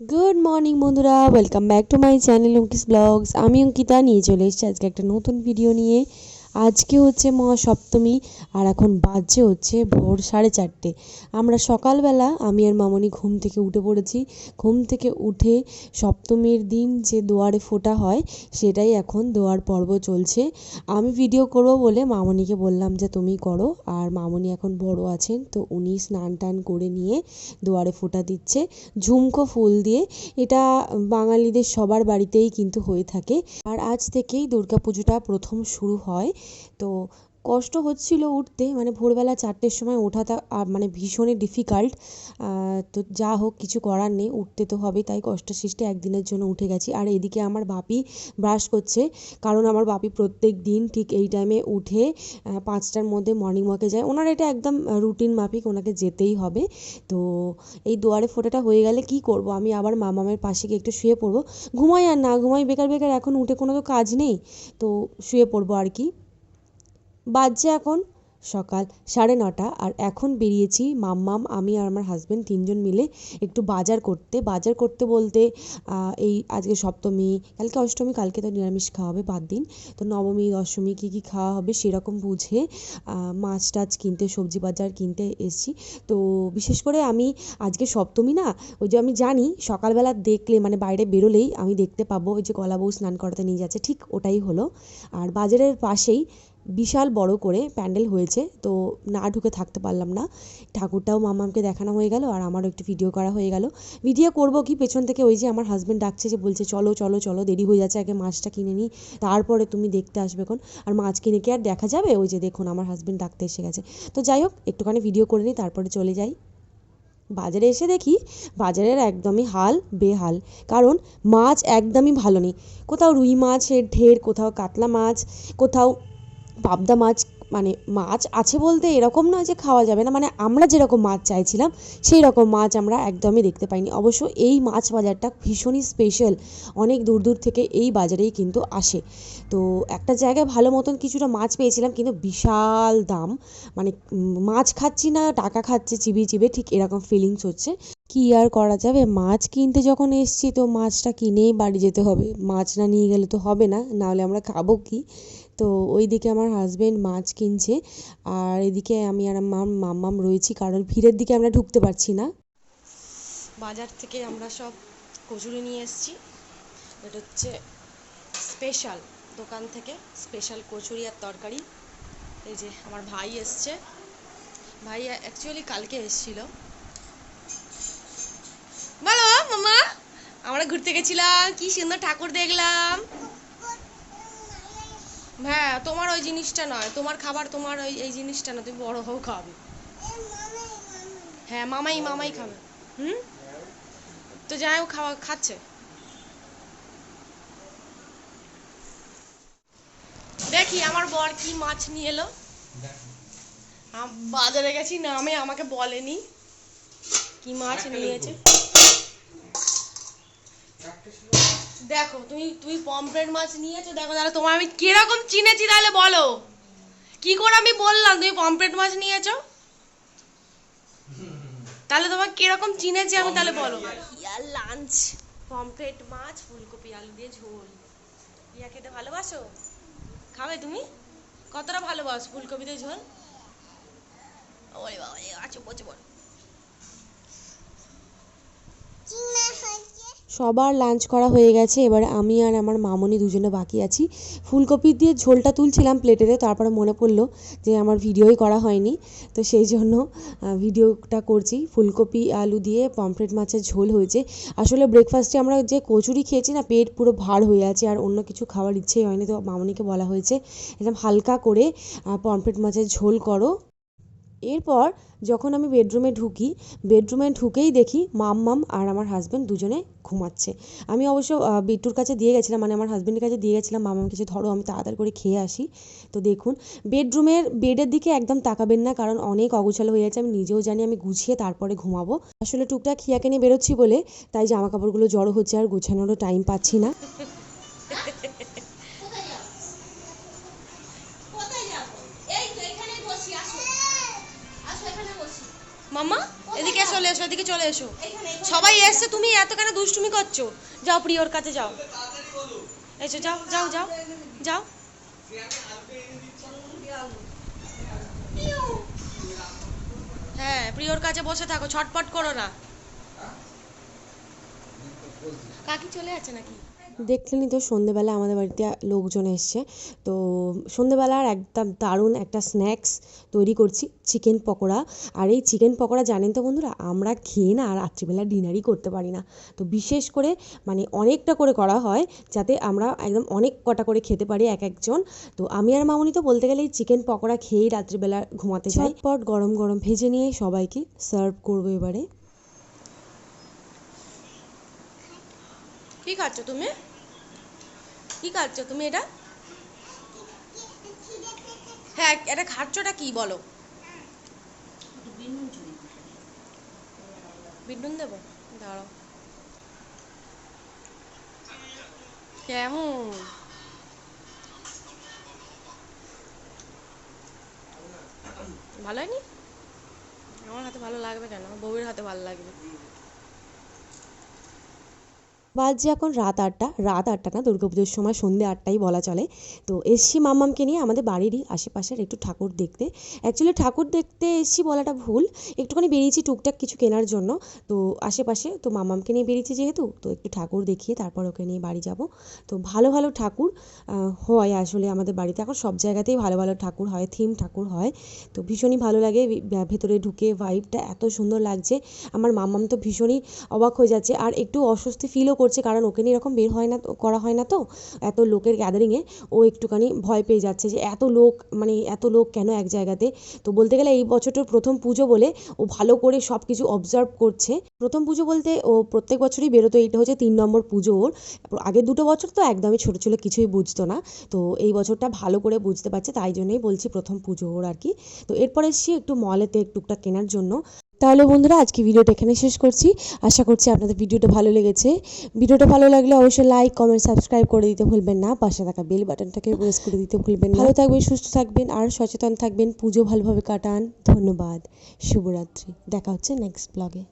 Good morning বন্ধুরা। Welcome back to my channel Ankis vlogs আমি অঙ্কিতা। নিয়ে চলে এসেছি আজকে একটা নতুন ভিডিও নিয়ে। আজকে হচ্ছে মহা সপ্তমী, আর এখন বাজছে হচ্ছে ভোর সাড়ে চারটে। আমরা সকালবেলা, আমি আর মামনি ঘুম থেকে উঠে পড়েছি। ঘুম থেকে উঠে সপ্তমীর দিন যে দুয়ারে ফোটা হয়, সেটাই এখন দোয়ার পর্ব চলছে। আমি ভিডিও করব বলে মামনিকে বললাম যে, তুমি করো। আর মামনি এখন বড় আছেন, তো উনি স্নান টান করে নিয়ে দুয়ারে ফোটা দিচ্ছে। ঝুমকো ফুল দিয়ে। এটা বাঙালিদের সবার বাড়িতেই কিন্তু হয়ে থাকে। আর আজ থেকেই দুর্গাপুজোটা প্রথম শুরু হয়। তো কষ্ট হচ্ছিল উঠতে মানে ভোরবেলা চারটের সময় ওঠাটা মানে ভীষণই ডিফিকাল্ট তো যা হোক কিছু করার নেই, উঠতে তো হবে তাই কষ্ট সৃষ্টে একদিনের জন্য উঠে গেছি। আর এদিকে আমার বাপি ব্রাশ করছে, কারণ আমার বাপি প্রত্যেক দিন ঠিক এই টাইমে উঠে পাঁচটার মধ্যে মর্নিং ওয়াকে যায়। ওনার এটা একদম রুটিন মাফিক, ওনাকে যেতেই হবে। তো এই দুয়ারে ফোঁটাটা হয়ে গেলে কি করব? আমি আবার মামামের পাশে গিয়ে একটু শুয়ে পড়ব। ঘুমাই আর না ঘুমাই, বেকার বেকার এখন উঠে কোনো তো কাজ নেই, তো শুয়ে পড়ব আর কি। বাজছে এখন সকাল সাড়ে নটা আর এখন বেরিয়েছি মাম্মাম, আমি আর আমার হাজব্যান্ড তিনজন মিলে একটু বাজার করতে। বাজার করতে বলতে এই আজকে সপ্তমী, কালকে অষ্টমী, কালকে তো নিরামিষ খাওয়া হবে বাদ দিন। তো নবমী, দশমী কী কী খাওয়া হবে সেরকম বুঝে মাছ টাছ কিনতে, সবজি বাজার কিনতে এসেছি। তো বিশেষ করে আমি আজকে সপ্তমী না, ওই যে আমি জানি সকালবেলা দেখলে মানে বাইরে বেরোলেই আমি দেখতে পাবো, ওই যে কলা বউ স্নান করাতে নিয়ে যাচ্ছে, ঠিক ওটাই হলো। আর বাজারের পাশেই বিশাল বড় করে প্যান্ডেল হয়েছে, তো না ঢুকে থাকতে পারলাম না। ঠাকুরটাও মামামকে দেখানো হয়ে গেল আর আমারও একটু ভিডিও করা হয়ে গেল। ভিডিও করব কি পেছন থেকে ওই যে আমার হাজব্যান্ড ডাকছে যে বলছে, চলো চলো চলো, দেরি হয়ে যাচ্ছে, আগে মাছটা কিনে নিই তারপরে তুমি দেখতে আসবে এখন। আর মাছ কিনে কি আর দেখা যাবে? ওই যে দেখুন, আমার হাজব্যান্ড ডাকতে এসে গেছে। তো যাই হোক, একটুখানি ভিডিও করে নিই তারপরে চলে যাই। বাজারে এসে দেখি, বাজারের একদমই হাল বেহাল। কারণ মাছ একদমই ভালো নেই। কোথাও রুই মাছের ঢের, কোথাও কাতলা মাছ, কোথাও পাবদা মাছ মানে মাছ আছে বলতে এরকম নয় যে খাওয়া যাবে না মানে আমরা যেরকম মাছ চাইছিলাম, সেই রকম মাছ আমরা একদমই দেখতে পাইনি। অবশ্য এই মাছ বাজারটা ভীষণই স্পেশাল অনেক দূর দূর থেকে এই বাজারেই কিন্তু আসে। তো একটা জায়গায় ভালো মতন কিছুটা মাছ পেয়েছিলাম, কিন্তু বিশাল দাম মানে মাছ খাচ্ছি না, টাকা খাচ্ছি, চিবিয়ে চিবিয়ে, ঠিক এরকম ফিলিংস হচ্ছে। কি আর করা যাবে? মাছ কিনতে যখন এসছি তো মাছটা কিনেই বাড়ি যেতে হবে। মাছ না নিয়ে গেলে তো হবে না, নাহলে আমরা খাব কি? তো ওইদিকে আমার হাজবেন্ড মাছ কিনছে, আর এদিকে আমি আর আমার মাম্মাম রয়েছি কারণ ভিড়ের দিকে আমরা ঢুকতে পারছি না। বাজার থেকে আমরা সব কচুরি নিয়ে এসেছি। এটা হচ্ছে স্পেশাল দোকান থেকে স্পেশাল কচুরি আর তরকারি। এই যে আমার ভাই এসছে। ভাই অ্যাকচুয়ালি কালকে এসেছিল। বলো মামা। আমরা ঘুরতে গেছিলাম কি সুন্দর ঠাকুর দেখলাম। হ্যাঁ তোমার ওই জিনিসটা নয় তোমার খাবার তোমার ওই এই জিনিসটা না তুমি বড় হও খাবে। হ্যাঁ মামাই মামাই খাবে। হুম? তো যাই হোক খাওয়া খাচ্ছে। দেখি আমার বর কি মাছ নিয়ে এলো। বাজারে গেছি নামে আমাকে বলেনি। কি মাছ নিয়েছে? দেখো তুমি তুমি পমফ্রেট মাছ নিয়েছো দেখো তাহলে তোমার আমি কীরকম চিনেছি তাহলে বলো? কি করে আমি বললাম তুমি পমফ্রেট মাছ নিয়েছো? তাহলে তোমার কীরকম চিনেছি আমি তাহলে বলো। ইয়ার লাঞ্চ। পমফ্রেট মাছ ফুলকপি আলু দিয়ে ঝোল। ইয়া খেতে ভালোবাসো? খাবে তুমি? কতটা ভালোবাসো ফুলকপি দিয়ে ঝোল? ওরে বাবা আছো বল সবার লাঞ্চ করা হয়ে গেছে, এবার আমি আর আমার মামনি দুজনে বাকি আছি। ফুলকপি দিয়ে ঝোলটা তুলছিলাম প্লেটেতে তারপরে মনে পড়ল যে আমার ভিডিওই করা হয়নি। তো সেই জন্য ভিডিওটা করছি। ফুলকপি, আলু দিয়ে পমফ্রেট মাছের ঝোল হয়েছে। আসলে ব্রেকফাস্টে আমরা যে কচুরি খেয়েছি না, পেট পুরো ভার হয়ে আছে আর অন্য কিছু খাওয়ার ইচ্ছেই হয়নি। তো মামনিকে বলা হয়েছে, একদম হালকা করে পমফ্রেট মাছের ঝোল করো। এরপর যখন আমি বেডরুমে ঢুকি, বেডরুমে ঢুকেই দেখি মাম্মাম আর আমার হাজব্যান্ড দুজনে ঘুমাচ্ছে। আমি অবশ্য বিট্টুর কাছে দিয়ে গেছিলাম মানে আমার হাজব্যান্ডের কাছে দিয়ে গেছিলাম মামাম কিছু ধরো, আমি তাড়াতাড়ি করে খেয়ে আসি। তো দেখুন, বেডরুমের বেডের দিকে একদম তাকাবেন না, কারণ অনেক অগোছালো হয়ে আছে আমি নিজেও জানি আমি গুছিয়ে তারপরে ঘুমাবো। আসলে টুকটাক খিয়াকে নিয়ে বেরোচ্ছি বলে, তাই জামা কাপড়গুলো জড়ো হচ্ছে আর গোছানোরও টাইম পাচ্ছি না। মাম্মা, এদিকে চলে এসো এদিকে চলে এসো। সবাই এসছে, তুমি এত কেন দুষ্টুমি করছ? যাও, প্রিয়র কাছে যাও। এসো যাও যাও যাও যাও। হ্যাঁ প্রিয়র কাছে বসে থাকো ছটপট করো না। কাকি চলে আছে নাকি? দেখলেনই তো সন্ধেবেলা আমাদের বাড়িতে লোকজন এসছে। তো সন্ধেবেলার একদম দারুণ একটা স্ন্যাক্স তৈরি করছি চিকেন পকোড়া। আর এই চিকেন পকোড়া জানেন তো বন্ধুরা আমরা খেয়ে না আর রাত্রিবেলা ডিনারই করতে পারি না। তো বিশেষ করে মানে অনেকটা করে করা হয় যাতে আমরা একদম অনেক কটা করে খেতে পারি এক একজন। তো আমি আর মামনি তো বলতে গেলে এই চিকেন পকোড়া খেয়েই রাত্রিবেলা ঘুমাতে যাই। পট গরম গরম ভেজে নিয়ে সবাইকে সার্ভ করব এবারে। কি খাচ্ছ তুমি? কি খাচ্ছ তুমি এটা? হ্যাঁ এটা খাচ্ছটা কি বলো? বিডুন দেবো? দাঁড়াও। কেমন? ভালো হয়নি? আমার হাতে ভালো লাগবে কেন? বউয়ের হাতে ভালো লাগবে। বাজছে এখন রাত আটটা রাত আটটা না, দুর্গাপুজোর সময় সন্ধে আটটাই বলা চলে। তো এসছি মাম্মামকে নিয়ে আমাদের বাড়িরই আশেপাশের একটু ঠাকুর দেখতে। অ্যাকচুয়ালি ঠাকুর দেখতে এসছি বলাটা ভুল। একটুখানি বেরিয়েছি টুকটাক কিছু কেনার জন্য। তো আশেপাশে তো মাম্মামকে নিয়ে বেরিয়েছি যেহেতু, তো একটু ঠাকুর দেখিয়ে তারপর ওকে নিয়ে বাড়ি যাব। তো ভালো ভালো ঠাকুর হয় আসলে আমাদের বাড়িতে। এখন সব জায়গাতেই ভালো ভালো ঠাকুর হয়, থিম ঠাকুর হয়। তো ভীষণই ভালো লাগে ভেতরে ঢুকে ভাইবটা এত সুন্দর লাগছে। আমার মাম্মাম তো ভীষণই অবাক হয়ে যাচ্ছে। আর একটু অস্বস্তি ফিলও করছে কারণ ওকে নিয়ে এরকম বের হয় না, করা হয় না তো। এত লোকের গ্যাদারিংয়ে ও একটুখানি ভয় পেয়ে যাচ্ছে যে এত লোক মানে এত লোক কেন এক জায়গাতে? তো বলতে গেলে এই বছরটার প্রথম পুজো বলে ও ভালো করে সব কিছু অবজার্ভ করছে। প্রথম পুজো বলতে ও প্রত্যেক বছরই বেরোতো, এইটা হচ্ছে তিন নম্বর পুজো ওর। আগের দুটো বছর তো একদমই ছোটো ছিল, কিছুই বুঝতো না। তো এই বছরটা ভালো করে বুঝতে পারছে, তাই জন্যই বলছি প্রথম পুজো ওর আর কি। তো এরপর এসছি একটু মলেতে টুকটাক কেনার জন্য। তাহলে বন্ধুরা, আজকে ভিডিওটা এখানে শেষ করছি। আশা করছি আপনাদের ভিডিওটা ভালো লেগেছে। ভিডিওটা ভালো লাগলে অবশ্যই লাইক কমেন্ট সাবস্ক্রাইব করে দিতে ভুলবেন না। পাশে থাকা বেল বাটনটাকে প্রেস করে দিতে ভুলবেন ভালো থাকবেন, সুস্থ থাকবেন আর সচেতন থাকবেন। পুজো ভালোভাবে কাটান। ধন্যবাদ। শুভরাত্রি। দেখা হচ্ছে নেক্সট ব্লগে